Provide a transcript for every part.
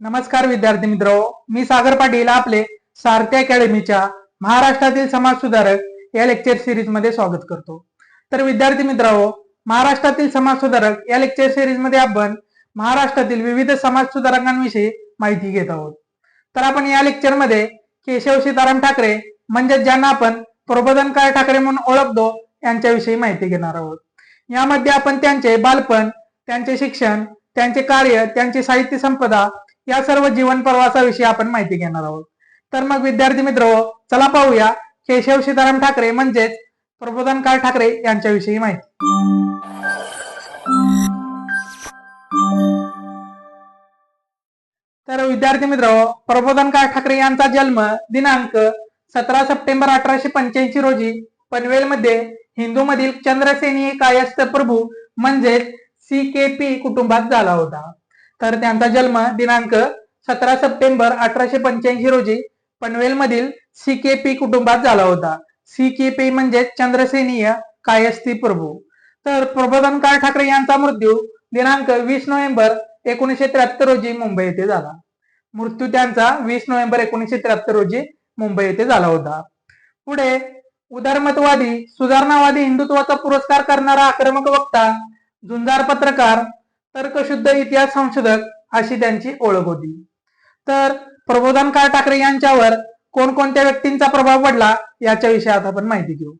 नमस्कार विद्यार्थी मित्र मी सागर पाटील आपले सारथी अकॅडमीच्या महाराष्ट्रातील समाज सुधारक या लेक्चर सिरीजमध्ये स्वागत करतो. तर विद्यार्थी मित्र महाराष्ट्रातील समाज सुधारक या लेक्चर सिरीजमध्ये आपण महाराष्ट्रातील विविध समाज सुधारकांविषयी माहिती घेत आहोत. तर आपण या लेक्चरमध्ये केशव सीताराम ठाकरे म्हणजे ज्यांना आपण प्रबोधनकार ठाकरे म्हणून ओळखतो यांच्याविषयी माहिती घेणार आहोत. यामध्ये आपण त्यांचे बालपण त्यांचे शिक्षण त्यांचे कार्य त्यांची साहित्य संपदा या सर्व जीवन प्रवासाविषयी आपण माहिती घेणार आहोत. तर मग विद्यार्थी मित्र चला पाहूया. केशव सीताराम ठाकरे म्हणजेच प्रबोधनकार ठाकरे यांच्याविषयी माहिती. तर विद्यार्थी मित्र प्रबोधनकार ठाकरे यांचा जन्म दिनांक सतरा सप्टेंबर अठराशे पंच्याऐंशी रोजी पनवेलमध्ये हिंदू मधील चंद्रसेनी कायस्थ प्रभू म्हणजेच सी के पी कुटुंबात झाला होता. तर त्यांचा जन्म दिनांक सतरा सप्टेंबर अठराशे पंच्याऐंशी रोजी पनवेलमधील सी के पी कुटुंबात झाला होता. सी के पी म्हणजे चंद्रसेनीय कायस्थी प्रभू. तर प्रबोधनकार ठाकरे यांचा मृत्यू दिनांक वीस नोव्हेंबर एकोणीसशे त्र्याहत्तर रोजी मुंबई येथे झाला. मृत्यू त्यांचा वीस नोव्हेंबर एकोणीसशे त्र्याहत्तर रोजी मुंबई येथे झाला होता. पुढे उदारमतवादी सुधारणावादी हिंदुत्वाचा पुरस्कार करणारा आक्रमक वक्ता झुंजार पत्रकार तर्कशुद्ध इतिहास संशोधक अशी त्यांची ओळख होती. तर प्रबोधनकार ठाकरे यांच्यावर कोणकोणत्या व्यक्तींचा प्रभाव पडला याच्या विषयात आपण माहिती घेऊ.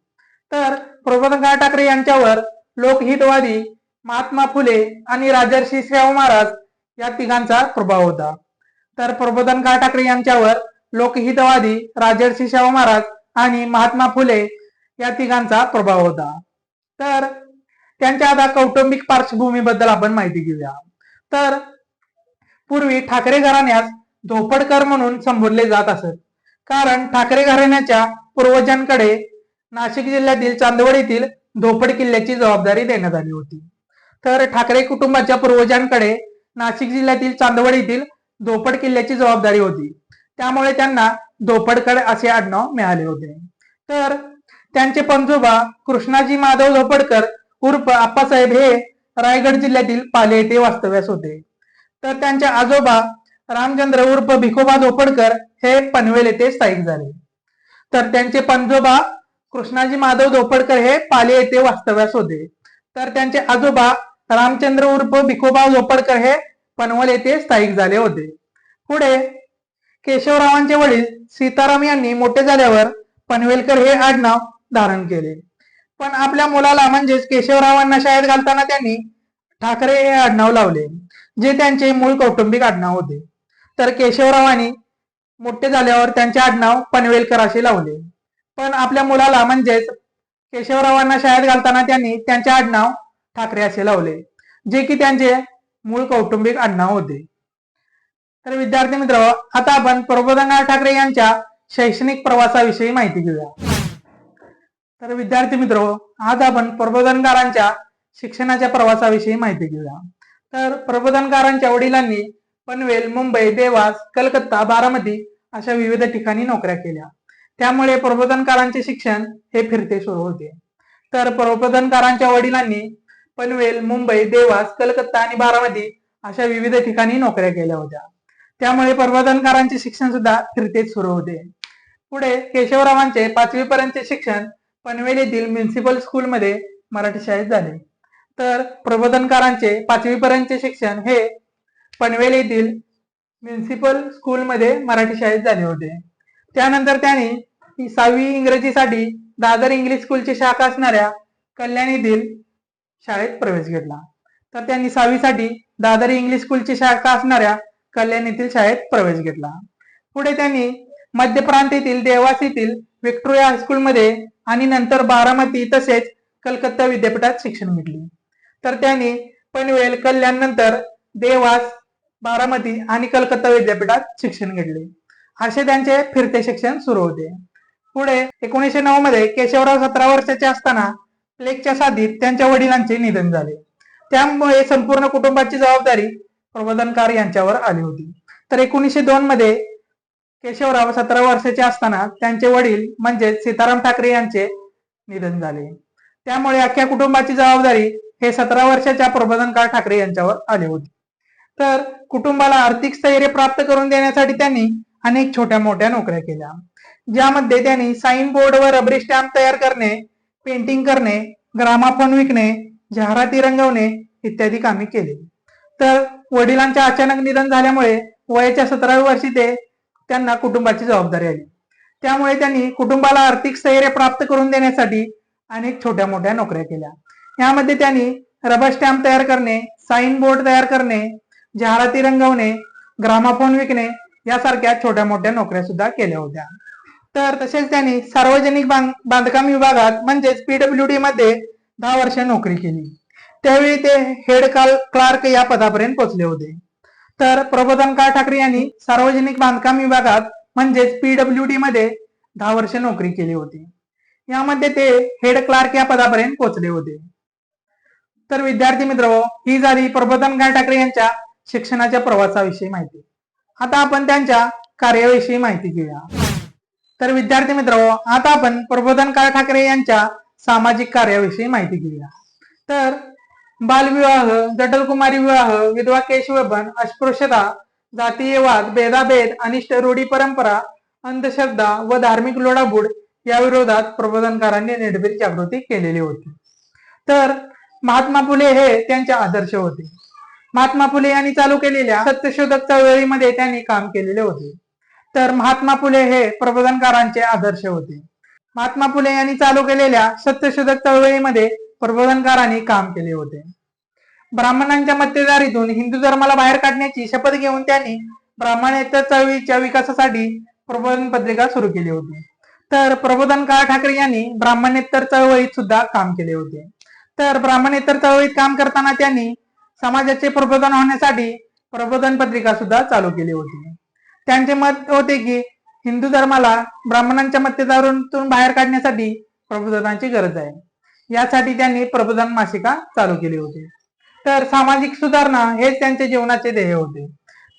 तर प्रबोधनकार ठाकरे यांच्यावर लोकहितवादी महात्मा फुले आणि राजर्षी शाहू महाराज या तिघांचा प्रभाव होता. तर प्रबोधनकार ठाकरे यांच्यावर लोकहितवादी राजर्षी शाहू महाराज आणि महात्मा फुले या तिघांचा प्रभाव होता. तर त्यांच्या आता कौटुंबिक पार्श्वभूमीबद्दल आपण माहिती घेऊया. तर पूर्वी ठाकरे घराण्यास धोपडकर म्हणून संबोधले जात असत. कारण ठाकरे घराण्याच्या पूर्वजांकडे नाशिक जिल्ह्यातील चांदवड येथील धोपड किल्ल्याची जबाबदारी देण्यात आली होती. तर ठाकरे कुटुंबाच्या पूर्वजांकडे नाशिक जिल्ह्यातील चांदवड येथील धोपड किल्ल्याची जबाबदारी होती. त्यामुळे त्यांना धोपडकर असे आडनाव मिळाले होते. तर त्यांचे पंजोबा कृष्णाजी माधव धोपडकर उर्फ आप्पासाहेब हे रायगड जिल्ह्यातील पाले येथे वास्तव्यास होते. तर त्यांचे आजोबा रामचंद्र उर्फ भिकोबा धोपडकर हे पनवेल येथे स्थायिक झाले. तर त्यांचे पंजोबा कृष्णाजी माधव धोपडकर हे पाले येथे वास्तव्यास होते. तर त्यांचे आजोबा रामचंद्र उर्फ भिकोबा झोपडकर हे पनवेल येथे स्थायिक झाले होते. पुढे केशवरावांचे वडील सीताराम यांनी मोठे झाल्यावर पनवेलकर हे आडनाव धारण केले. पण आपल्या मुलाला म्हणजेच केशवरावांना शाळेत घालताना त्यांनी ठाकरे हे आडनाव लावले जे त्यांचे मूळ कौटुंबिक आडनाव होते. तर केशवरावांनी मोठे झाल्यावर त्यांचे आडनाव पनवेलकर असे लावले. पण आपल्या मुलाला म्हणजेच केशवरावांना शाळेत घालताना त्यांनी त्यांचे आडनाव ठाकरे असे लावले जे की त्यांचे मूळ कौटुंबिक आडनाव होते. तर विद्यार्थी मित्र आता आपण प्रबोधनराव ठाकरे यांच्या शैक्षणिक प्रवासाविषयी माहिती घेऊया. तर विद्यार्थी मित्र आज आपण प्रबोधनकारांच्या शिक्षणाच्या प्रवासाविषयी माहिती घेऊया. तर प्रबोधनकारांच्या वडिलांनी पनवेल मुंबई देवास कलकत्ता बारामती अशा विविध ठिकाणी नोकऱ्या केल्या. त्यामुळे प्रबोधनकारांचे शिक्षण हे फिरते सुरू होते. तर प्रबोधनकारांच्या वडिलांनी पनवेल मुंबई देवास कलकत्ता आणि बारामती अशा विविध ठिकाणी नोकऱ्या केल्या होत्या. त्यामुळे प्रबोधनकारांचे शिक्षण सुद्धा फिरतेच सुरू होते. पुढे केशवरावांचे पाचवी पर्यंतचे शिक्षण पनवेल येथील म्युन्सिपल स्कूलमध्ये मराठी शाळेत झाले. तर प्रबोधनकारांचे पाचवी पर्यंतचे शिक्षण हे पनवेल येथील म्युन्सिपल स्कूलमध्ये मराठी शाळेत झाले होते. त्यानंतर त्यांनी सहावी इंग्रजीसाठी दादर इंग्लिश स्कूलची शाखा असणाऱ्या कल्याण येथील शाळेत प्रवेश घेतला. तर त्यांनी सहावीसाठी दादर इंग्लिश स्कूलची शाखा असणाऱ्या कल्याण येथील शाळेत प्रवेश घेतला. पुढे त्यांनी मध्य प्रांत येथील देवास येथील विक्टोरिया हायस्कूलमध्ये आणि नंतर बारामती तसेच कलकत्ता विद्यापीठात शिक्षण घेतले. तर त्यांनी पनवेल कल्याण नंतर देवास बारामती आणि कलकत्ता विद्यापीठात शिक्षण घेतले. असे त्यांचे फिरते शिक्षण सुरू होते. पुढे एकोणीसशे नऊ मध्ये केशवराव सतरा वर्षाचे असताना प्लेगच्या साधीत त्यांच्या वडिलांचे निधन झाले. त्यामुळे संपूर्ण कुटुंबाची जबाबदारी प्रबोधनकार यांच्यावर आली होती. तर एकोणीसशे दोन मध्ये केशवराव सतरा वर्षाचे असताना त्यांचे वडील म्हणजे सीताराम ठाकरे यांचे निधन झाले. त्यामुळे अख्ख्या कुटुंबाची जबाबदारी हे सतरा वर्षाच्या प्रबोधनकार ठाकरे यांच्यावर आले होते. तर कुटुंबाला आर्थिक स्थैर्य प्राप्त करून देण्यासाठी त्यांनी अनेक छोट्या मोठ्या नोकऱ्या केल्या. ज्यामध्ये त्यांनी साईन बोर्ड व रबरी स्टॅम्प तयार करणे पेंटिंग करणे ग्रामाफोन विकणे जाहिराती रंगवणे इत्यादी कामे केली. तर वडिलांच्या अचानक निधन झाल्यामुळे वयाच्या सतराव्या वर्षी ते त्यांना कुटुंबाची जबाबदारी आली त्यामुळे त्यांनी कुटुंबाला आर्थिक स्थैर्य प्राप्त करून देण्यासाठी अनेक छोट्या मोठ्या नोकऱ्या केल्या. यामध्ये त्यांनी रबर स्टॅम्प तयार करणे साईन बोर्ड तयार करणे जाहिराती रंगवणे ग्रामाफोन विकणे यासारख्या छोट्या मोठ्या नोकऱ्या सुद्धा केल्या होत्या. तर तसेच त्यांनी सार्वजनिक बांध- बांधकाम विभागात म्हणजेच पीडब्ल्यू डी मध्ये दहा वर्ष नोकरी केली. त्यावेळी ते हेड क्लार्क या पदापर्यंत पोहोचले होते. तर प्रबोधन काळ ठाकरे यांनी सार्वजनिक बांधकाम विभागात म्हणजेच पीडब्ल्यू डी मध्ये दहा वर्ष नोकरी केली होती. यामध्ये ते हेड क्लार्क या पदापर्यंत पोहोचले होते. तर विद्यार्थी मित्र ही झाली प्रबोधन काळ ठाकरे यांच्या शिक्षणाच्या प्रवासाविषयी माहिती. आता आपण त्यांच्या कार्याविषयी माहिती घेऊया. तर विद्यार्थी मित्र आता आपण प्रबोधन काळ ठाकरे यांच्या सामाजिक कार्याविषयी माहिती घेऊया. तर बालविवाह जटलकुमारी विवाह विधवा केशवबन अस्पृश्यता जातीय वाद भेदाभेद अनिष्ट रूढी परंपरा अंधश्रद्धा व धार्मिक लोडाबुड या विरोधात प्रबोधनकारांनी निर्भीड जागृती केलेली होती. तर महात्मा फुले हे त्यांचे आदर्श होते. महात्मा फुले यांनी चालू केलेल्या सत्यशोधक चळवळीमध्ये त्यांनी काम केलेले होते. तर महात्मा फुले हे प्रबोधनकारांचे आदर्श होते. महात्मा फुले यांनी चालू केलेल्या सत्यशोधक चळवळीमध्ये प्रबोधनकारांनी काम केले होते. ब्राह्मणांच्या मक्तेदारीतून हिंदू धर्माला बाहेर काढण्याची शपथ घेऊन त्यांनी ब्राह्मणेतर चळवळीच्या विकासासाठी प्रबोधन पत्रिका सुरू केली होती. तर प्रबोधनकार ठाकरे यांनी ब्राह्मणेतर चळवळीत सुद्धा काम केले होते. तर ब्राह्मणेतर चळवळीत काम करताना त्यांनी समाजाचे प्रबोधन होण्यासाठी प्रबोधन पत्रिका सुद्धा चालू केली होती. त्यांचे मत होते की हिंदू धर्माला ब्राह्मणांच्या मत्यदारूतून बाहेर काढण्यासाठी प्रबोधनाची गरज आहे. यासाठी त्यांनी प्रबोधन मासिका चालू केली होती. तर सामाजिक सुधारणा हेच त्यांचे जीवनाचे ध्येय होते.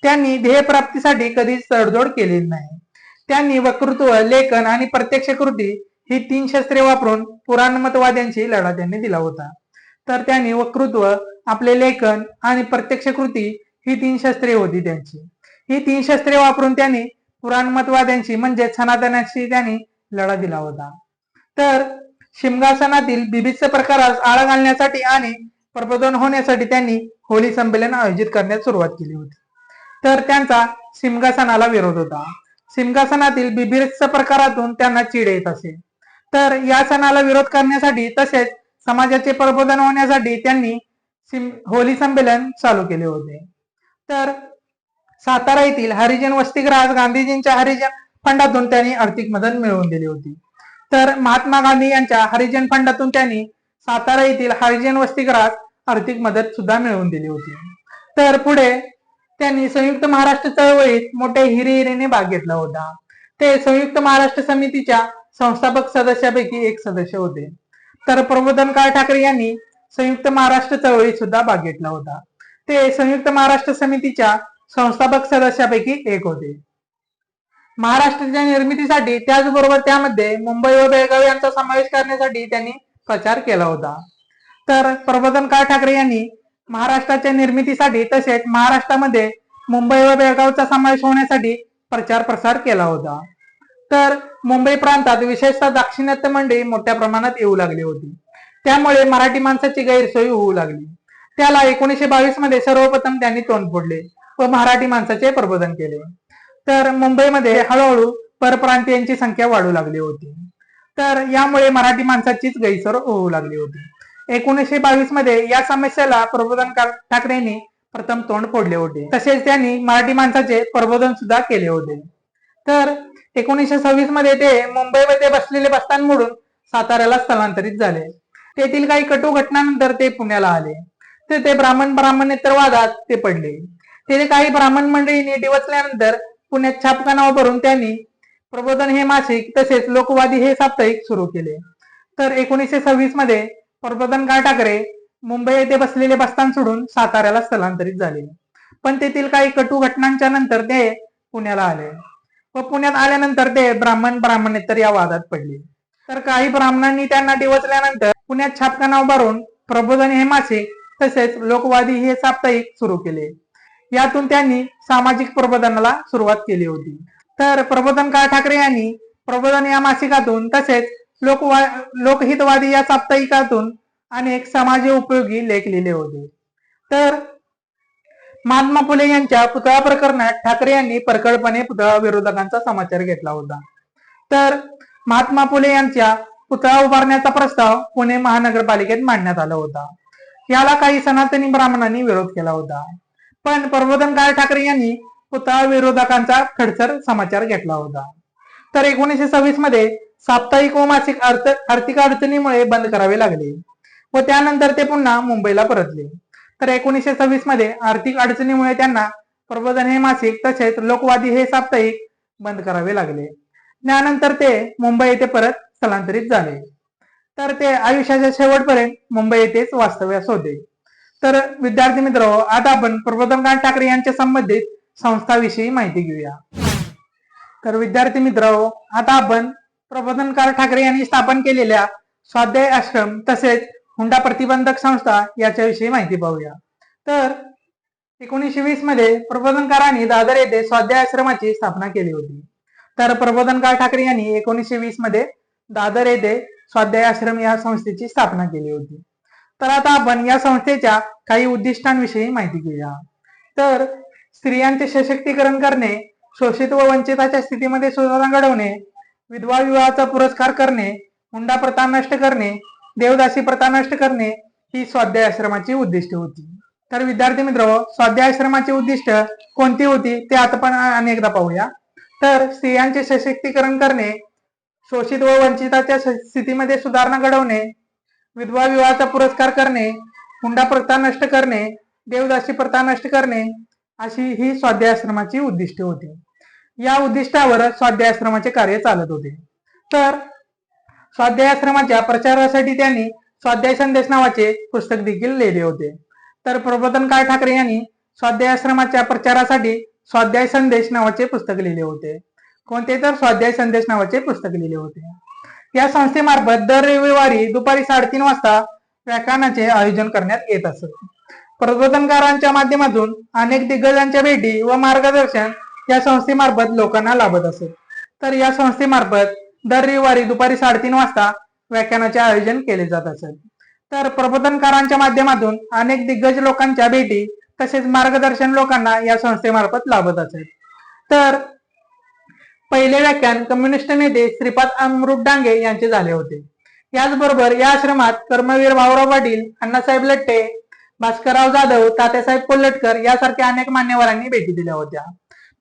त्यांनी ध्येय प्राप्तीसाठी कधीच तडजोड केलेली नाही. त्यांनी वक्तृत्व लेखन आणि प्रत्यक्ष कृती ही तीन शस्त्रे वापरून पुराणमतवाद्यांशी लढा त्यांनी दिला होता. तर त्यांनी वक्तृत्व आपले लेखन आणि प्रत्यक्ष कृती ही तीन शस्त्रे होती त्यांची. ही तीन शस्त्रे वापरून त्यांनी पुराणमतवाद्यांशी म्हणजे सनातनाशी त्यांनी लढा दिला होता. तर शिमगासनातील बिभत्स प्रकारास आळा घालण्यासाठी आणि प्रबोधन होण्यासाठी त्यांनी होळी संमेलन आयोजित करण्यास सुरुवात केली होती. तर त्यांचा सिमगासनाला विरोध होता. सिमगासनातील बिभत्स प्रकारातून त्यांना चीड येत असे. तर या सणाला विरोध करण्यासाठी तसेच समाजाचे प्रबोधन होण्यासाठी त्यांनी सिम- होली संमेलन चालू केले होते. तर सातारा येथील हरिजन वसतिगृहास गांधीजींच्या हरिजन फंडातून त्यांनी आर्थिक मदत मिळवून दिली होती. तर महात्मा गांधी यांच्या हरिजन फंडातून त्यांनी सातारा येथील हरिजन वसतिगृहात आर्थिक मदत सुद्धा मिळवून दिली होती. तर पुढे त्यांनी संयुक्त महाराष्ट्र चळवळीत मोठ्या हिरेहिरीने भाग घेतला होता. ते संयुक्त महाराष्ट्र समितीच्या संस्थापक सदस्यापैकी एक सदस्य होते. तर प्रबोधन काळ ठाकरे यांनी संयुक्त महाराष्ट्र चळवळीत सुद्धा भाग घेतला होता. ते संयुक्त महाराष्ट्र समितीच्या संस्थापक सदस्यापैकी एक होते. महाराष्ट्राच्या निर्मितीसाठी त्याचबरोबर त्यामध्ये मुंबई व बेळगाव यांचा समावेश करण्यासाठी त्यांनी प्रचार केला होता. तर प्रबोधन काळ ठाकरे यांनी महाराष्ट्राच्या निर्मितीसाठी तसेच महाराष्ट्रामध्ये मुंबई व बेळगावचा समावेश होण्यासाठी प्रचार प्रसार केला होता. तर मुंबई प्रांतात विशेषतः दाक्षिणात्य मंडळी मोठ्या प्रमाणात येऊ लागली होती. त्यामुळे मराठी माणसाची गैरसोय होऊ लागली. त्याला एकोणीशे बावीसमध्ये सर्वप्रथम त्यांनी तोंड फोडले व मराठी माणसाचे प्रबोधन केले. तर मुंबईमध्ये हळूहळू परप्रांतीयांची संख्या वाढू लागली होती. तर यामुळे मराठी माणसाचीच गैरसोय होऊ लागली होती. एकोणीसशे बावीसमध्ये या समस्येला प्रबोधन ठाकरेंनी प्रथम तोंड फोडले होते. तसेच त्यांनी मराठी माणसाचे प्रबोधन सुद्धा केले होते. तर एकोणीसशे सव्वीसमध्ये ते मुंबईमध्ये बसलेले बस्तान मोडून साताऱ्याला स्थलांतरित झाले. तेथील काही कटू घटनानंतर ते पुण्याला आले. ते ते ब्राह्मण ब्राह्मणेतर वादात ते पडले. तेथे काही ब्राह्मण मंडळींनी डिवचल्यानंतर पुण्यात छापखानावर भरून त्यांनी प्रबोधन हे मासिक तसेच लोकवादी हे साप्ताहिक सुरू केले. तर एकोणीसशे सव्वीसमध्ये प्रबोधन काळ ठाकरे मुंबई येथे बसलेले बस्तान सोडून साताऱ्याला स्थलांतरित झाले. पण तेथील काही कटू घटनांच्या नंतर ते पुण्याला आले. व पुण्यात आल्यानंतर ते ब्राह्मण ब्राह्मणेतर या वादात पडले. तर काही ब्राह्मणांनी त्यांना डिवचल्यानंतर पुण्यात छापखाना उभारून प्रबोधन हे मासिक तसेच लोकवादी हे साप्ताहिक सुरू केले. यातून त्यांनी सामाजिक प्रबोधनाला सुरुवात केली होती. तर प्रबोधनकार ठाकरे यांनी प्रबोधन या मासिकातून तसेच लोकवा लोकहितवादी या साप्ताहिकातून अनेक समाज उपयोगी लेख लिहिले होते. तर महात्मा फुले यांच्या पुतळा प्रकरणात ठाकरे यांनी परखडपणे पुतळा विरोधकांचा समाचार घेतला होता. तर महात्मा फुले यांच्या पुतळा उभारण्याचा प्रस्ताव पुणे महानगरपालिकेत मांडण्यात आला होता. याला काही सनातनी ब्राह्मणांनी विरोध केला होता. पण प्रबोधनकार ठाकरे यांनी पुतळा विरोधकांचा खडसर समाचार घेतला होता. तर एकोणीसशे सव्वीसमध्ये साप्ताहिक व मासिक अर्थ आर्थिक अडचणीमुळे बंद करावे लागले व त्यानंतर ते पुन्हा मुंबईला परतले. तर एकोणीसशे सव्वीसमध्ये आर्थिक अडचणीमुळे त्यांना प्रबोधन हे मासिक तसेच लोकवादी हे साप्ताहिक बंद करावे लागले. त्यानंतर ते मुंबई येथे परत स्थलांतरित झाले. तर ते आयुष्याच्या शेवटपर्यंत मुंबई येथेच वास्तव्यास होते. तर विद्यार्थी मित्र आता आपण प्रबोधनकार ठाकरे यांच्या संबंधित संस्थाविषयी माहिती घेऊया. तर विद्यार्थी मित्र आता आपण प्रबोधनकार ठाकरे यांनी स्थापन केलेल्या स्वाध्याय आश्रम तसेच हुंडा प्रतिबंधक संस्था याच्याविषयी माहिती पाहूया. तर एकोणीसशे वीसमध्ये प्रबोधनकारांनी दादर येथे स्वाध्याय आश्रमाची स्थापना केली होती. तर प्रबोधनकार ठाकरे यांनी एकोणीसशे वीसमध्ये दादर येथे स्वाध्याय आश्रम या संस्थेची स्थापना केली होती. तर आता आपण या संस्थेच्या काही उद्दिष्टांविषयी माहिती घेऊया. तर स्त्रियांचे सशक्तीकरण करणे शोषित व वंचिताच्या स्थितीमध्ये सुधारणा घडवणे विधवा विवाहाचा पुरस्कार करणे हुंडा प्रथा नष्ट करणे देवदासी प्रथा नष्ट करणे ही स्वाध्याय आश्रमाची उद्दिष्ट होती. तर विद्यार्थी मित्र स्वाध्याय आश्रमाची उद्दिष्ट कोणती होती ते आता पण अनेकदा पाहूया. तर स्त्रियांचे सशक्तीकरण करणे शोषित व वंचिताच्या स्थितीमध्ये सुधारणा घडवणे विधवा विवाहाचा पुरस्कार करणे हुंडा प्रथा नष्ट करणे देवदासी प्रथा नष्ट करणे अशी ही स्वाध्याय आश्रमाची उद्दिष्टे होती. या उद्दिष्टावर स्वाध्याय आश्रमाचे कार्य चालत होते. तर स्वाध्याय आश्रमाच्या प्रचारासाठी त्यांनी स्वाध्याय संदेश नावाचे पुस्तक देखील लिहिले होते. तर प्रबोधन काळ ठाकरे यांनी स्वाध्याय आश्रमाच्या प्रचारासाठी स्वाध्याय संदेश नावाचे पुस्तक लिहिले होते. कोणते तर स्वाध्याय संदेश नावाचे पुस्तक लिहिले होते. या संस्थेमार्फत दर रविवारी दुपारी साडेतीन वाजता व्याख्यानाचे आयोजन करण्यात येत असत. प्रबोधनकारांच्या माध्यमातून अनेक दिग्गजांच्या भेटी व मार्गदर्शन या संस्थेमार्फत लोकांना लाभत असत. तर या संस्थेमार्फत दर रविवारी दुपारी साडेतीन वाजता व्याख्यानाचे आयोजन केले जात असत. तर प्रबोधनकारांच्या माध्यमातून अनेक दिग्गज लोकांच्या भेटी तसेच मार्गदर्शन लोकांना या संस्थेमार्फत लाभत असेल तर पहिले व्याख्यान कम्युनिस्ट नेते श्रीपाद अमृत डांगे यांचे झाले होते. याचबरोबर या आश्रमात कर्मवीर भाऊराव पाटील अण्णासाहेब लट्टे भास्करराव जाधव तात्यासाहेब कोल्हटकर यासारख्या अनेक मान्यवरांनी भेटी दिल्या होत्या.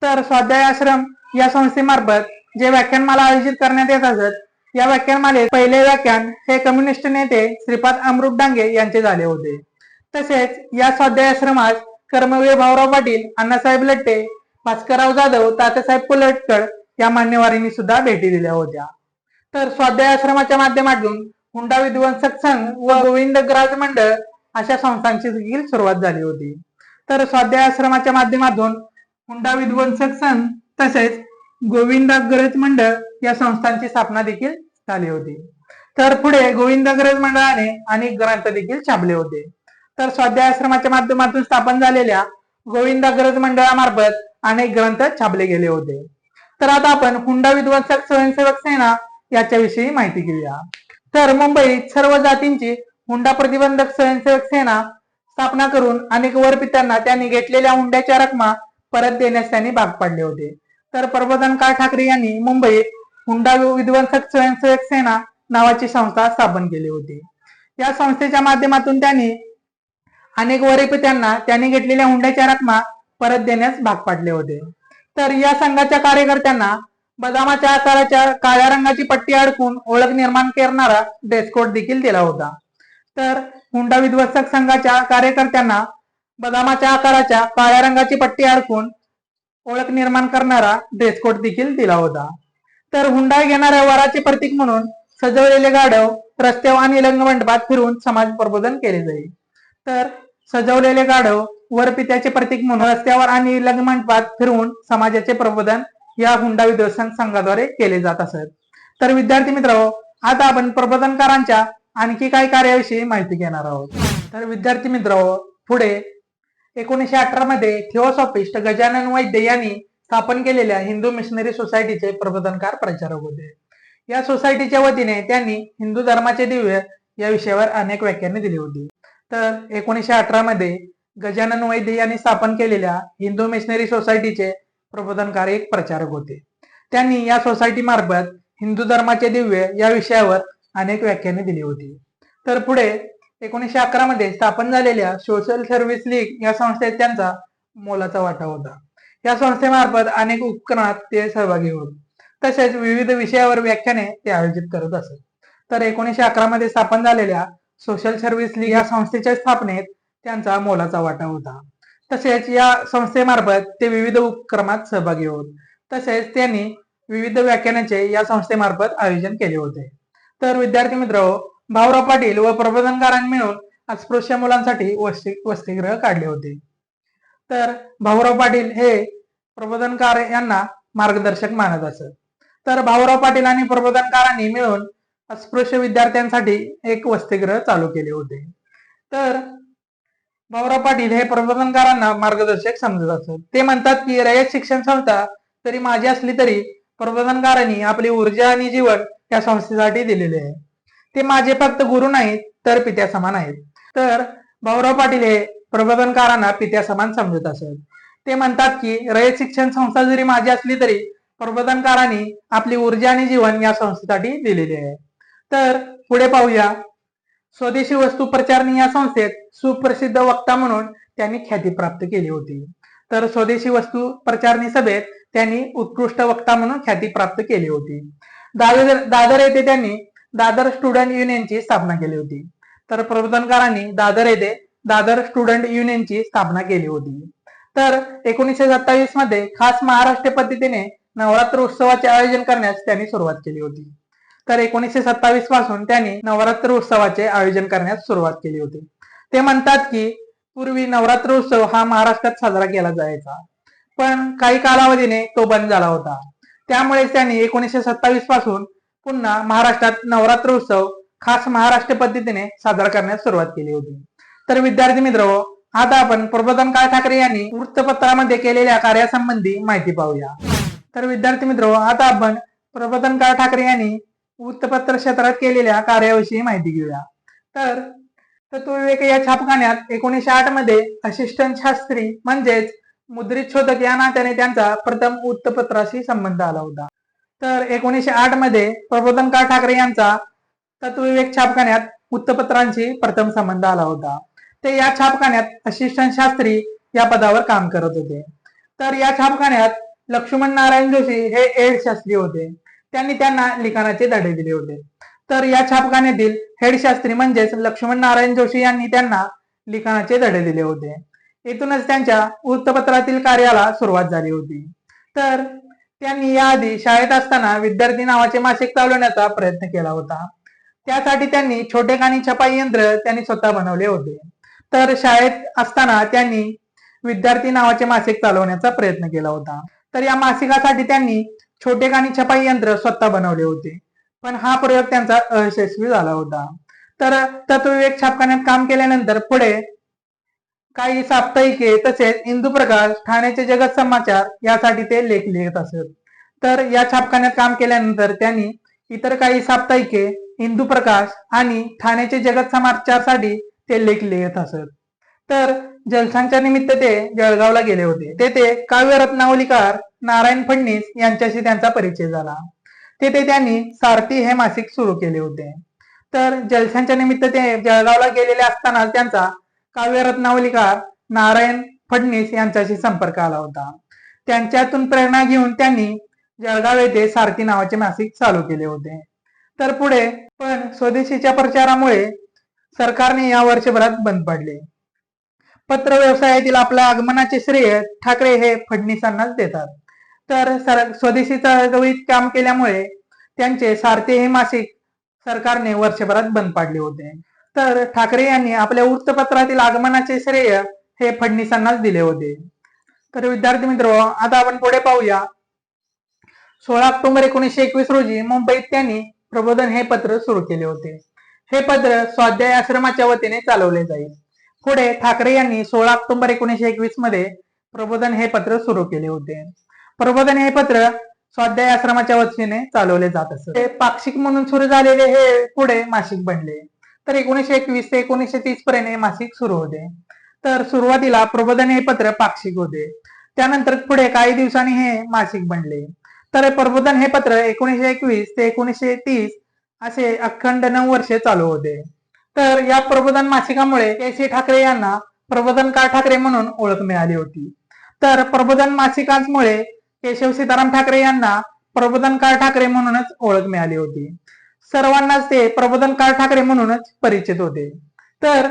तर स्वाध्याय आश्रम या संस्थेमार्फत जे व्याख्यानमाला आयोजित करण्यात येत असत या व्याख्यानमालेत पहिले व्याख्यान हे कम्युनिस्ट नेते श्रीपाद अमृत डांगे यांचे झाले होते. तसेच या स्वाध्याय आश्रमात कर्मवीर भाऊराव पाटील अण्णासाहेब लट्टे भास्करराव जाधव तात्यासाहेब कोल्हटकर या मान्यवरांनी सुद्धा भेटी दिल्या होत्या. तर स्वाध्याय आश्रमाच्या माध्यमातून हुंडा विध्वंसक संघ व गोविंद ग्राज मंडळ अशा संस्थांची देखील सुरुवात झाली होती. तर स्वाध्याय आश्रमाच्या माध्यमातून हुंडा विध्वंसक संघ तसेच गोविंदाग्रज मंडळ या संस्थांची स्थापना देखील झाली होती. तर पुढे गोविंदाग्रज मंडळाने अनेक ग्रंथ देखील छापले होते. तर स्वाध्याय आश्रमाच्या माध्यमातून स्थापन झालेल्या गोविंदाग्रज मंडळामार्फत अनेक ग्रंथ छापले गेले होते. तर आता आपण हुंडा विध्वंसक स्वयंसेवक सेना याच्याविषयी माहिती घेऊया. तर मुंबईत सर्व जातींची हुंडा प्रतिबंधक स्वयंसेवक सेना स्थापना करून अनेक वरपित्यांना त्यांनी घेतलेल्या हुंड्याच्या रकमा परत देण्यास त्यांनी भाग पाडले होते. तर प्रबोधनकार ठाकरे यांनी मुंबईत हुंडा विध्वंसक स्वयंसेवक सेना नावाची संस्था स्थापन केली होती. या संस्थेच्या माध्यमातून त्यांनी अनेक वरपित्यांना त्यांनी घेतलेल्या हुंड्याच्या रकमा परत देण्यास भाग पाडले होते. तर या संघाच्या कार्यकर्त्यांना बदामाच्या आकाराच्या काळ्या रंगाची पट्टी अडकून ओळख निर्माण करणारा ड्रेसकोड देखील दिला होता. तर हुंडा विध्वंसक संघाच्या कार्यकर्त्यांना बदामाच्या आकाराच्या काळ्या रंगाची पट्टी अडकून ओळख निर्माण करणारा ड्रेसकोड देखील दिला होता. तर हुंडा घेणाऱ्या वराचे प्रतीक म्हणून सजवलेले गाढव रस्त्यावर आणि रंगमंडपात फिरून समाज प्रबोधन केले जाईल. तर सजवलेले गाढव वरपित्याचे प्रतीक म्हणून रस्त्यावर आणि लग्नमंडपात फिरवून समाजाचे प्रबोधन या हुंडा विदर्शन संघाद्वारे केले जात असत. तर विद्यार्थी मित्र आता आपण प्रबोधनकारांच्या आणखी काही कार्याविषयी माहिती घेणार आहोत. तर विद्यार्थी मित्र पुढे एकोणीसशे अठरा मध्ये थिओसॉफिस्ट गजानन वैद्य यांनी स्थापन केलेल्या हिंदू मिशनरी सोसायटीचे प्रबोधनकार प्रचारक होते. या सोसायटीच्या वतीने त्यांनी हिंदू धर्माचे दिव्य या विषयावर अनेक व्याख्याने दिली होती. तर एकोणीसशे अठरा मध्ये गजानन वैद्य यांनी स्थापन केलेल्या हिंदू मिशनरी सोसायटीचे प्रबोधनकार एक प्रचारक होते. त्यांनी या सोसायटी मार्फत हिंदू धर्माचे दिव्य या विषयावर अनेक व्याख्याने दिली होती. तर पुढे एकोणीसशे अकरा मध्ये स्थापन झालेल्या सोशल सर्व्हिस लीग या संस्थेत त्यांचा मोलाचा वाटा होता. या संस्थेमार्फत अनेक उपक्रमात ते सहभागी होत. तसेच विविध विषयावर व्याख्याने ते आयोजित करत असत. तर एकोणीसशे अकरा मध्ये स्थापन झालेल्या सोशल सर्व्हिस लीग या संस्थेच्या स्थापनेत त्यांचा मोलाचा वाटा होता. तसेच या संस्थेमार्फत ते विविध उपक्रमात सहभागी होत. तसेच त्यांनी विविध व्याख्यानाचे या संस्थेमार्फत आयोजन केले होते. तर विद्यार्थी मित्र भाऊराव पाटील व प्रबोधनकारांनी मिळून अस्पृश्य मुलांसाठी वस्ती वसतिगृह काढले होते. तर भाऊराव पाटील हे प्रबोधनकार यांना मार्गदर्शक मानत असत. तर भाऊराव पाटील आणि प्रबोधनकारांनी मिळून अस्पृश्य विद्यार्थ्यांसाठी एक वसतिगृह चालू केले होते. तर भाऊराव पाटील हे प्रबोधनकारांना मार्गदर्शक समजत असत. ते म्हणतात की रयत शिक्षण संस्था तरी माझी असली तरी प्रबोधनकारांनी आपली ऊर्जा आणि जीवन या संस्थेसाठी दिलेले आहे. ते माझे फक्त गुरु नाहीत तर पित्या समान आहेत. तर भाऊराव पाटील हे प्रबोधनकारांना पित्या समान समजत असत. ते म्हणतात की रयत शिक्षण संस्था जरी माझी असली तरी प्रबोधनकारांनी आपली ऊर्जा आणि जीवन या संस्थेसाठी दिलेले आहे. तर पुढे पाहूया स्वदेशी वस्तू प्रचारणी या संस्थेत सुप्रसिद्ध वक्ता म्हणून त्यांनी ख्याती प्राप्त केली होती. तर स्वदेशी वस्तू प्रचारणी सभेत त्यांनी उत्कृष्ट वक्ता म्हणून ख्याती प्राप्त केली होती. दादर दादर येथे त्यांनी दादर स्टुडंट युनियनची स्थापना केली होती. तर प्रबोधनकारांनी दादर येथे दादर स्टुडंट युनियनची स्थापना केली होती. तर एकोणीसशे सत्तावीसमध्ये खास महाराष्ट्र पद्धतीने नवरात्र उत्सवाचे आयोजन करण्यास त्यांनी सुरुवात केली होती. तर एकोणीसशे सत्तावीसपासून त्यांनी नवरात्र उत्सवाचे आयोजन करण्यास सुरुवात केली होती. ते म्हणतात की पूर्वी नवरात्र उत्सव हा महाराष्ट्रात साजरा केला जायचा. पण काही कालावधीने तो बंद झाला होता. त्यामुळे त्यांनी एकोणीसशे सत्तावीसपासून पुन्हा महाराष्ट्रात नवरात्र उत्सव खास महाराष्ट्र पद्धतीने साजरा करण्यास सुरुवात केली होती. तर विद्यार्थी मित्र आता आपण प्रबोधन काळ ठाकरे यांनी वृत्तपत्रामध्ये केलेल्या कार्यासंबंधी माहिती पाहूया. तर विद्यार्थी मित्र आता आपण प्रबोधन काळ ठाकरे यांनी वृत्तपत्र क्षेत्रात केलेल्या कार्याविषयी माहिती घेऊया. तर तत्वविवेक या छापखान्यात एकोणीसशे आठमध्ये असिस्टंट शास्त्री म्हणजेच मुद्रित शोधक या नात्याने त्यांचा प्रथम वृत्तपत्राशी संबंध आला होता. तर एकोणीसशे आठमध्ये प्रबोधनकार ठाकरे यांचा तत्वविवेक छापखान्यात वृत्तपत्रांशी प्रथम संबंध आला होता. ते या छापखान्यात असिस्टंट शास्त्री या पदावर काम करत होते. तर या छापखान्यात लक्ष्मण नारायण जोशी हे एड शास्त्री होते. त्यांनी त्यांना लिखाणाचे धडे दिले होते. तर या छापखान्यातील हेड शास्त्री म्हणजेच लक्ष्मण नारायण जोशी यांनी त्यांना लिखाणाचे धडे दिले होते. येथूनच त्यांच्या वृत्तपत्रातील कार्याला सुरुवात झाली होती. तर त्यांनी याआधी शाळेत असताना विद्यार्थी नावाचे मासिक चालवण्याचा प्रयत्न केला होता. त्यासाठी त्यांनी छोटे काणी छपाई यंत्र त्यांनी स्वतः बनवले होते. तर शाळेत असताना त्यांनी विद्यार्थी नावाचे मासिक चालवण्याचा प्रयत्न केला होता. तर या मासिकासाठी त्यांनी छोटे आणि छपाई यंत्र स्वतः बनवले होते. पण हा प्रयोग त्यांचा अयशस्वी झाला होता. तर तत्वविवेक छापखान्यात काम केल्यानंतर पुढे काही साप्ताहिके तसेच इंदू प्रकाश ठाण्याचे जगत समाचार यासाठी ते लेख लिहित असत. तर या छापखान्यात काम केल्यानंतर त्यांनी इतर काही साप्ताहिके इंदू प्रकाश आणि ठाण्याचे जगत समाचारसाठी ते लेख लिहित असत. तर जलसांच्या निमित्त ते जळगावला गेले होते. तेथे काव्य रत्नावलीकार नारायण फडणीस यांच्याशी त्यांचा परिचय झाला. तेथे त्यांनी सारथी हे मासिक सुरू केले होते. तर जलसांच्या निमित्त ते जळगावला गेलेले असताना त्यांचा काव्य रत्नावलीकार नारायण फडणीस यांच्याशी संपर्क आला होता. त्यांच्यातून प्रेरणा घेऊन त्यांनी जळगाव येथे सारथी नावाचे मासिक चालू केले होते. तर पुढे पण स्वदेशीच्या प्रचारामुळे सरकारने या वर्षभरात बंद पाडले. पत्र व्यवसायातील आपल्या आगमनाचे श्रेय ठाकरे हे फडणीसांनाच देतात. तर सर स्वदेशी चळवळीत काम केल्यामुळे त्यांचे सारथे हे मासिक सरकारने वर्षभरात बंद पाडले होते. तर ठाकरे यांनी आपल्या वृत्तपत्रातील आगमनाचे श्रेय हे फडणीसांनाच दिले होते. तर विद्यार्थी मित्र आता आपण पुढे पाहूया. सोळा ऑक्टोबर एकोणीसशे एकवीस रोजी मुंबईत त्यांनी प्रबोधन हे पत्र सुरू केले होते. हे पत्र स्वाध्याय आश्रमाच्या वतीने चालवले जाईल. पुढे ठाकरे यांनी सोळा ऑक्टोबर एकोणीशे एकवीसमध्ये प्रबोधन हे पत्र सुरू केले होते. प्रबोधन हे पत्र स्वाध्याय आश्रमाच्या वतीने चालवले जात असत ते पाक्षिक म्हणून सुरू झालेले हे पुढे मासिक बनले. तर एकोणीशे एकवीस ते एकोणीशे तीस पर्यंत हे मासिक सुरू होते. तर सुरुवातीला प्रबोधन हे पत्र पाक्षिक होते. त्यानंतर पुढे काही दिवसांनी हे मासिक बनले. तर प्रबोधन हे पत्र एकोणीशे एकवीस ते एकोणीशे तीस असे अखंड नऊ वर्षे चालू होते. तर या प्रबोधन मासिकामुळे केसी ठाकरे यांना प्रबोधनकार ठाकरे म्हणून ओळख मिळाली होती. तर प्रबोधन मासिकांमुळे केशव सीताराम ठाकरे यांना प्रबोधनकार ठाकरे म्हणूनच ओळख मिळाली होती. सर्वांनाच ते प्रबोधनकार ठाकरे म्हणूनच परिचित होते. तर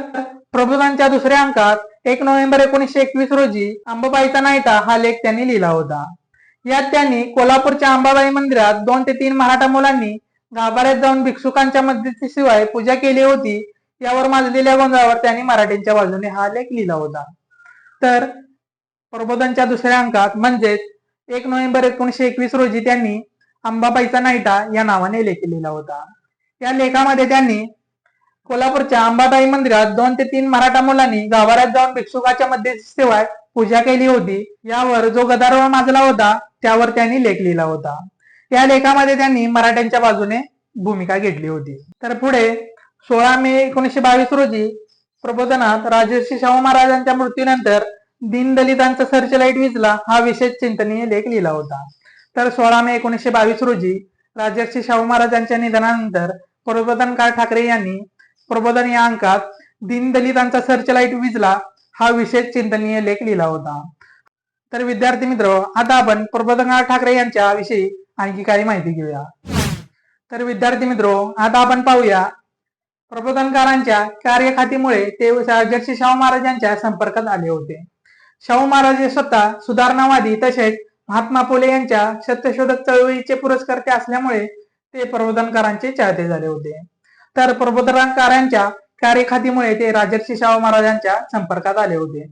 प्रबोधनच्या दुसऱ्या अंकात एक नोव्हेंबर एकोणीशे एकवीस रोजी अंबाबाईचा नायटा हा लेख त्यांनी लिहिला होता. यात त्यांनी कोल्हापूरच्या अंबाबाई मंदिरात दोन ते तीन मराठा मुलांनी गाभाऱ्यात जाऊन भिक्षुकांच्या मदतीशिवाय पूजा केली होती यावर माजलेल्या गोंधळावर त्यांनी मराठींच्या बाजूने हा लेख लिहिला होता. तर प्रबोधनच्या दुसऱ्या अंकात म्हणजेच एक नोव्हेंबर एकोणीशे एकवीस रोजी त्यांनी अंबाबाईचा नायटा या नावाने लेख लिहिला होता. या लेखामध्ये त्यांनी कोल्हापूरच्या अंबाबाई मंदिरात दोन ते तीन मराठा मुलांनी गाभाऱ्यात जाऊन भिक्षुकाच्या मध्यस्थीशिवाय पूजा केली होती यावर जो गदारोळ माजला होता त्यावर त्यांनी लेख लिहिला होता. या लेखामध्ये त्यांनी मराठ्यांच्या बाजूने भूमिका घेतली होती. तर पुढे सोळा मे एकोणीशे बावीस रोजी प्रबोधनात राजर्षी शाहू महाराजांच्या मृत्यूनंतर दीनदलितांचा सर्चलाईट विजला हा विशेष चिंतनीय लेख लिहिला होता. तर सोळा मे एकोणीसशे बावीस रोजी राजर्षी शाहू महाराजांच्या निधनानंतर प्रबोधनकार ठाकरे यांनी प्रबोधन या अंकात दीनदलितांचा सर्चलाईट विजला हा विशेष चिंतनीय लेख लिहिला होता. तर विद्यार्थी मित्र आता आपण प्रबोधनकार ठाकरे यांच्या विषयी आणखी काही माहिती घेऊया. तर विद्यार्थी मित्र आता आपण पाहूया प्रबोधनकारांच्या कार्यखातीमुळे ते राजर्षी शाहू महाराजांच्या संपर्कात आले होते. शाहू महाराज हे स्वतः सुधारणावादी तसेच महात्मा फुले यांच्या सत्यशोधक चळवळीचे पुरस्कर्ते असल्यामुळे ते प्रबोधनकारांचे चाहते झाले होते. तर प्रबोधनकारांच्या कार्यखातीमुळे ते राजर्षी शाहू महाराजांच्या संपर्कात आले होते.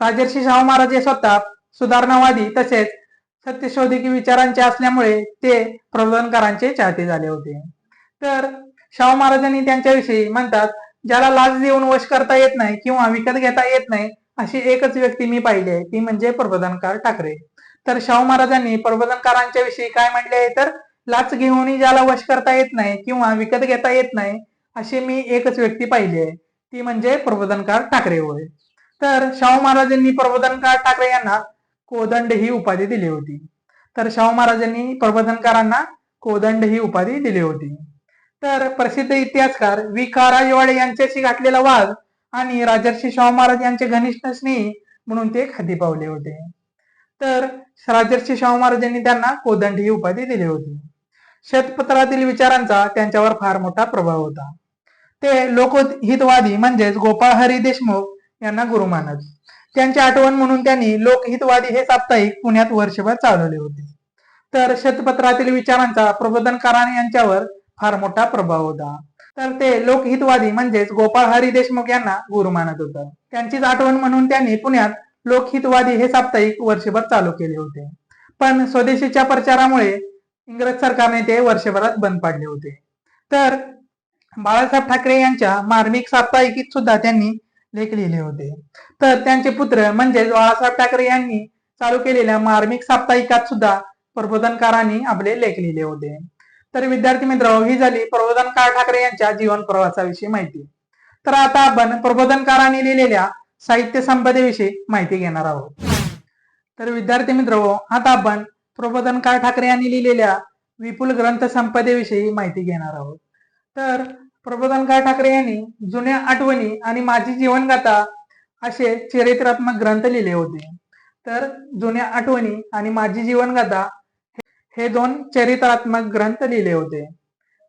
राजर्षी शाहू महाराज हे स्वतः सुधारणावादी तसेच सत्यशोधिकी विचारांचे असल्यामुळे ते प्रबोधनकारांचे चाहते झाले होते. तर शाहू महाराजांनी त्यांच्याविषयी म्हणतात ज्याला लाच देऊन वश करता येत नाही किंवा विकत घेता येत नाही अशी एकच व्यक्ती मी पाहिली आहे ती म्हणजे प्रबोधनकार ठाकरे. तर शाहू महाराजांनी प्रबोधनकारांच्या विषयी काय म्हटले आहे तर लाच घेऊनही ज्याला वश करता येत नाही किंवा विकत घेता येत नाही अशी मी एकच व्यक्ती पाहिली आहे ती म्हणजे प्रबोधनकार ठाकरे होय. तर शाहू महाराजांनी प्रबोधनकार ठाकरे यांना कोदंड ही उपाधी दिली होती. तर शाहू महाराजांनी प्रबोधनकारांना कोदंड ही उपाधी दिली होती. तर प्रसिद्ध इतिहासकार वि का राजवाडे यांच्याशी घातलेला वाद आणि राजर्षी शाहू महाराज यांचे घनिष्ठ स्नेही म्हणून ते खाती पावले होते. तर राजर्षी शाहू महाराजांनी त्यांना कोदंड ही उपाधी दिली होती. शतपत्रातील विचारांचा त्यांच्यावर फार मोठा प्रभाव होता. ते लोकहितवादी म्हणजेच गोपाळ हरी देशमुख यांना गुरु मानत त्यांची आठवण म्हणून त्यांनी लोकहितवादी हे साप्ताहिक पुण्यात वर्षभर चालवले होते. तर शतपत्रातील विचारांचा प्रबोधनकारांनी यांच्यावर फार मोठा प्रभाव होता. तर ते लोकहितवादी म्हणजेच गोपाळ हरी देशमुख यांना गुरु मानत होत. त्यांचीच आठवण म्हणून त्यांनी पुण्यात लोकहितवादी हे साप्ताहिक वर्षभर चालू केले होते. पण स्वदेशीच्या प्रचारामुळे इंग्रज सरकारने ते वर्षभरात बंद पाडले होते. तर बाळासाहेब ठाकरे यांच्या मार्मिक साप्ताहिकीत सुद्धा त्यांनी लेख लिहिले होते. तर त्यांचे पुत्र म्हणजेच बाळासाहेब ठाकरे यांनी चालू केलेल्या मार्मिक साप्ताहिकात सुद्धा प्रबोधनकारांनी आपले लेख लिहिले होते. तर विद्यार्थी मित्र ही झाली प्रबोधनकार ठाकरे यांच्या जीवन प्रवासाविषयी माहिती. तर आता आपण प्रबोधनकारांनी लिहिलेल्या साहित्य संपदेविषयी माहिती घेणार आहोत. तर विद्यार्थी मित्र आता आपण प्रबोधनकार ठाकरे यांनी लिहिलेल्या विपुल ग्रंथ संपदेविषयी माहिती घेणार आहोत. तर प्रबोधनकार ठाकरे यांनी जुन्या आठवणी आणि माझी जीवनगाथा असे चरित्रात्मक ग्रंथ लिहिले होते. तर जुन्या आठवणी आणि माझी जीवनगाथा हे दोन चरित्रात्मक ग्रंथ लिहिले होते.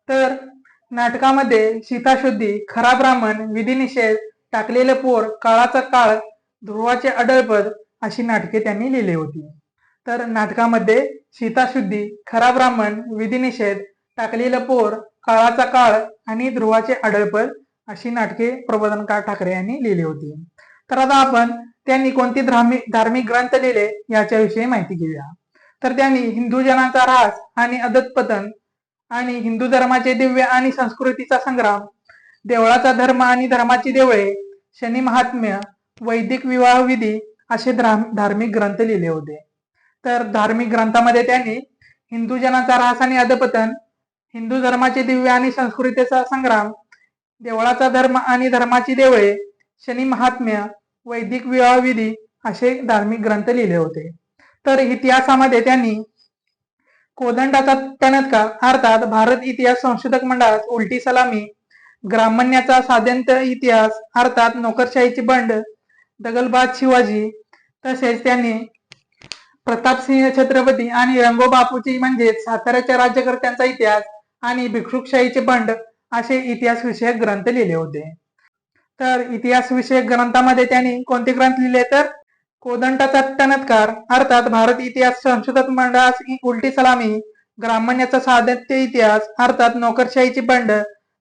तर नाटकामध्ये सीताशुद्धी खरा ब्राह्मण विधिनिषेध टाकलेले पोर काळाचा काळ ध्रुवाचे अडळपद अशी नाटके त्यांनी लिहिली होती. तर नाटकामध्ये सीताशुद्धी खरा ब्राह्मण विधिनिषेध टाकलेलं पोर काळाचा काळ आणि ध्रुवाचे अडळपद अशी नाटके प्रबोधनकार ठाकरे यांनी लिहिली होती. तर आता आपण त्यांनी कोणती धार्मिक धार्मिक ग्रंथ लिहिले याच्याविषयी माहिती घेऊया. तर त्यांनी हिंदू जनाचा रास आणि अदतपतन आणि हिंदू धर्माचे दिव्य आणि संस्कृतीचा संग्राम देवळाचा धर्म आणि धर्माची देवळे शनी महात्म्य वैदिक विवाह विधी असे धार्म- धार्मिक ग्रंथ लिहिले होते. तर धार्मिक ग्रंथामध्ये त्यांनी हिंदू जनाचा रास आणि अधपतन हिंदू धर्माचे दिव्य आणि संस्कृतीचा संग्राम देवळाचा धर्म आणि धर्माची देवळे शनी महात्म्य वैदिक विवाहविधी असे धार्मिक ग्रंथ लिहिले होते. तर इतिहासामध्ये त्यांनी कोदंडाचा टणत्कार अर्थात भारत इतिहास संशोधक मंडळात उलटी सलामी ग्रामण्याचा साध्यंत इतिहास अर्थात नोकरशाहीची बंड दगलबाद शिवाजी तसेच त्यांनी प्रतापसिंह छत्रपती आणि रंगोबापूची म्हणजेच साताऱ्याच्या राज्यकर्त्यांचा इतिहास आणि भिक्षुकशाहीचे बंड असे इतिहास विषयक ग्रंथ लिहिले होते. तर इतिहास विषयक ग्रंथामध्ये त्यांनी कोणते ग्रंथ लिहिले? तर कोदंडाचा टणत्कार अर्थात भारत इतिहास संशोधक मंडळास उलटी सलामी ग्रामण्याचा साधत्य इतिहास अर्थात नोकरशाहीची बंड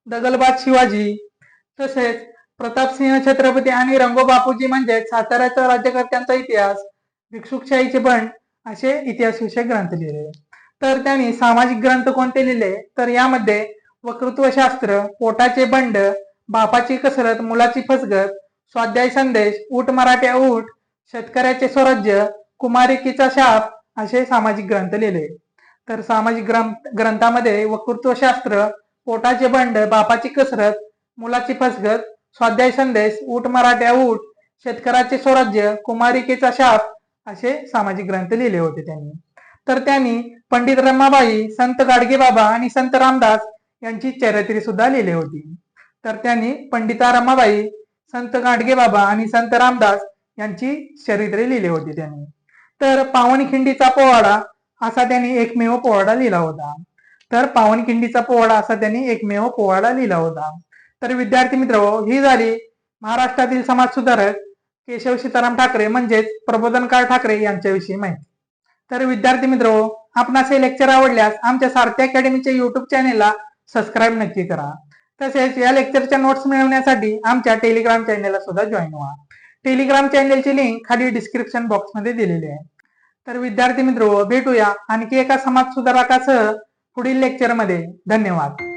दगलबाद शिवाजी तसेच प्रतापसिंह छत्रपती आणि रंगो बापूजी म्हणजे साताऱ्याचा राज्यकर्त्यांचा इतिहास भिक्षुकशाहीचे बंड असे इतिहास विषयक ग्रंथ लिहिले. तर त्यांनी सामाजिक ग्रंथ कोणते लिहिले? तर यामध्ये वक्तृत्वशास्त्र पोटाचे बंड बापाची कसरत मुलाची फसगत स्वाध्याय संदेश ऊट मराठ्या ऊट शेतकऱ्याचे स्वराज्य कुमारिकीचा शाप असे सामाजिक ग्रंथ लिहिले. तर सामाजिक ग्रंथ ग्रंथामध्ये वक्तृत्वशास्त्र पोटाचे बंड बापाची कसरत मुलाची फसगत स्वाध्याय संदेश ऊट मराठ्या ऊट शेतकऱ्याचे स्वराज्य कुमारिकेचा शाप असे सामाजिक ग्रंथ लिहिले होते त्यांनी. तर त्यांनी पंडित रमाबाई संत गाडगेबाबा आणि संत रामदास यांची चरित्रे सुद्धा लिहिली होती. तर त्यांनी पंडिता रमाबाई संत गाडगेबाबा आणि संत रामदास यांची चरित्रे लिहिली होती त्यांनी. तर पावनखिंडीचा पोवाडा असा त्यांनी एकमेव पोवाडा लिहिला होता. तर पावनखिंडीचा पोवाडा असा त्यांनी एकमेव पोवाडा लिहिला होता. तर विद्यार्थी मित्र ही झाली महाराष्ट्रातील समाज सुधारक केशव सीताराम ठाकरे म्हणजेच प्रबोधनकार ठाकरे यांच्याविषयी माहिती. तर विद्यार्थी मित्र आपणास हे लेक्चर आवडल्यास आमच्या सारथी अकॅडमीच्या युट्यूब चॅनेलला सबस्क्राईब नक्की करा. तसेच या लेक्चरच्या नोट्स मिळवण्यासाठी आमच्या टेलिग्राम चॅनेलला सुद्धा जॉईन व्हा. टेलिग्राम चॅनेलची लिंक खाली डिस्क्रिप्शन बॉक्समध्ये दिलेली आहे. तर विद्यार्थी मित्र भेटूया आणखी एका समाज सुधारकासह पुढील लेक्चरमध्ये धन्यवाद.